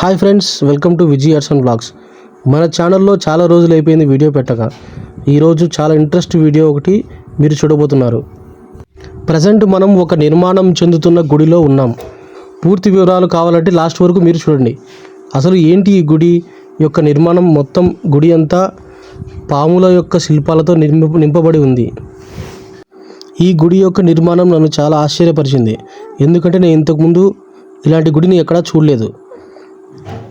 Hi friends welcome to Vijay Arsan blogs. మన ఛానల్లో చాలా రోజులు అయిపోయింది వీడియో పెట్టక. ఈరోజు చాలా ఇంట్రెస్ట్ వీడియో ఒకటి మీరు చూడబోతున్నారు. ప్రజెంట్ మనం ఒక నిర్మాణం చెందుతున్న గుడిలో ఉన్నాం. పూర్తి వివరాలు కావాలంటే లాస్ట్ వరకు మీరు చూడండి. అసలు ఏంటి ఈ గుడి? యొక్క నిర్మాణం మొత్తం గుడి అంతా పాముల యొక్క శిల్పాలతో నింప నింపబడి ఉంది. ఈ గుడి యొక్క నిర్మాణం నన్ను చాలా ఆశ్చర్యపరిచింది. ఎందుకంటే నేను ఇంతకుముందు ఇలాంటి గుడిని ఎక్కడా చూడలేదు.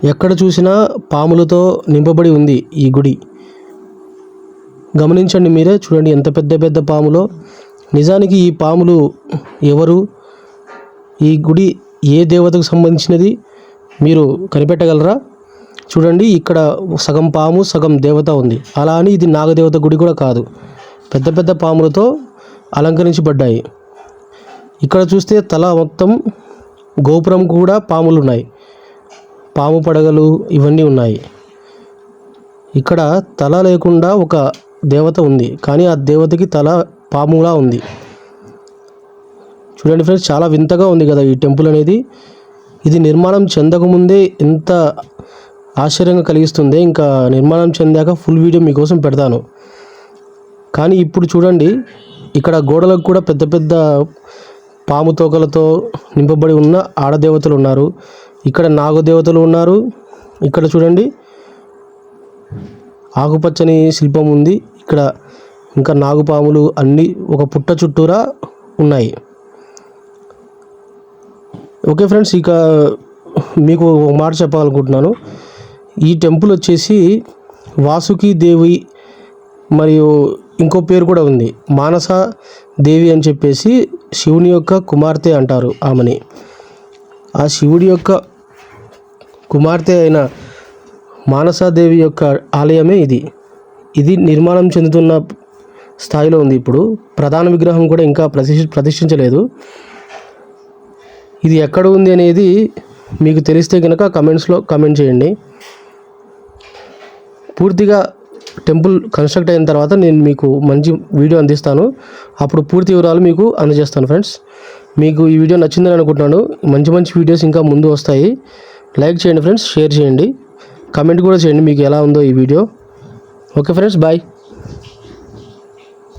ఎక్కడ చూసినా పాములతో నింపబడి ఉంది ఈ గుడి. గమనించండి మీరే చూడండి ఎంత పెద్ద పెద్ద పాములో. నిజానికి ఈ పాములు ఎవరు? ఈ గుడి ఏ దేవతకు సంబంధించినది? మీరు కనిపెట్టగలరా? చూడండి ఇక్కడ సగం పాము సగం దేవత ఉంది. అలా అని ఇది నాగదేవత గుడి కూడా కాదు. పెద్ద పెద్ద పాములతో అలంకరించబడ్డాయి. ఇక్కడ చూస్తే తల మొత్తం గోపురం కూడా పాములు ఉన్నాయి పాము పడగలు ఇవన్నీ ఉన్నాయి. ఇక్కడ తల లేకుండా ఒక దేవత ఉంది. కానీ ఆ దేవతకి తల పాములా ఉంది. చూడండి ఫ్రెండ్స్ చాలా వింతగా ఉంది కదా ఈ టెంపుల్ అనేది. ఇది నిర్మాణం చెందకముందే ఎంత ఆశ్చర్యంగా కలిగిస్తుంది. ఇంకా నిర్మాణం చెందాక ఫుల్ వీడియో మీకోసం పెడతాను. కానీ ఇప్పుడు చూడండి ఇక్కడ గోడలకు కూడా పెద్ద పెద్ద పాము తోకలతో నింపబడి ఉన్న ఆడదేవతలు ఉన్నారు. ఇక్కడ నాగదేవతలు ఉన్నారు. ఇక్కడ చూడండి. ఆకుపచ్చని శిల్పం ఉంది. ఇక్కడ ఇంకా నాగుపాములు అన్నీ ఒక పుట్ట చుట్టూరా ఉన్నాయి. ఓకే ఫ్రెండ్స్ ఇక మీకు ఒక మాట చెప్పాలనుకుంటున్నాను. ఈ టెంపుల్ వచ్చేసి వాసుకి దేవి మరియు ఇంకో పేరు కూడా ఉంది. మానస దేవి అని చెప్పేసి శివుని యొక్క కుమార్తె అంటారు ఆమెని. ఆ శివుడి యొక్క కుమార్తె అయిన మానసాదేవి యొక్క ఆలయమే ఇది. ఇది నిర్మాణం చెందుతున్న స్థాయిలో ఉంది. ఇప్పుడు ప్రధాన విగ్రహం కూడా ఇంకా ప్రతిష్ఠ ప్రతిష్ఠించలేదు. ఇది ఎక్కడ ఉంది అనేది మీకు తెలిస్తే కనుక కమెంట్స్లో కమెంట్ చేయండి. పూర్తిగా టెంపుల్ కన్స్ట్రక్ట్ అయిన తర్వాత నేను మీకు మంచి వీడియో అందిస్తాను. అప్పుడు పూర్తి వివరాలు మీకు అందజేస్తాను ఫ్రెండ్స్. మీకు ఈ వీడియో నచ్చిందని అనుకుంటున్నాను. మంచి మంచి వీడియోస్ ఇంకా ముందు వస్తాయి. లైక్ చేయండి ఫ్రెండ్స్ షేర్ చేయండి. కమెంట్ కూడా చేయండి మీకు ఎలా ఉందో ఈ వీడియో. Okay friends bye.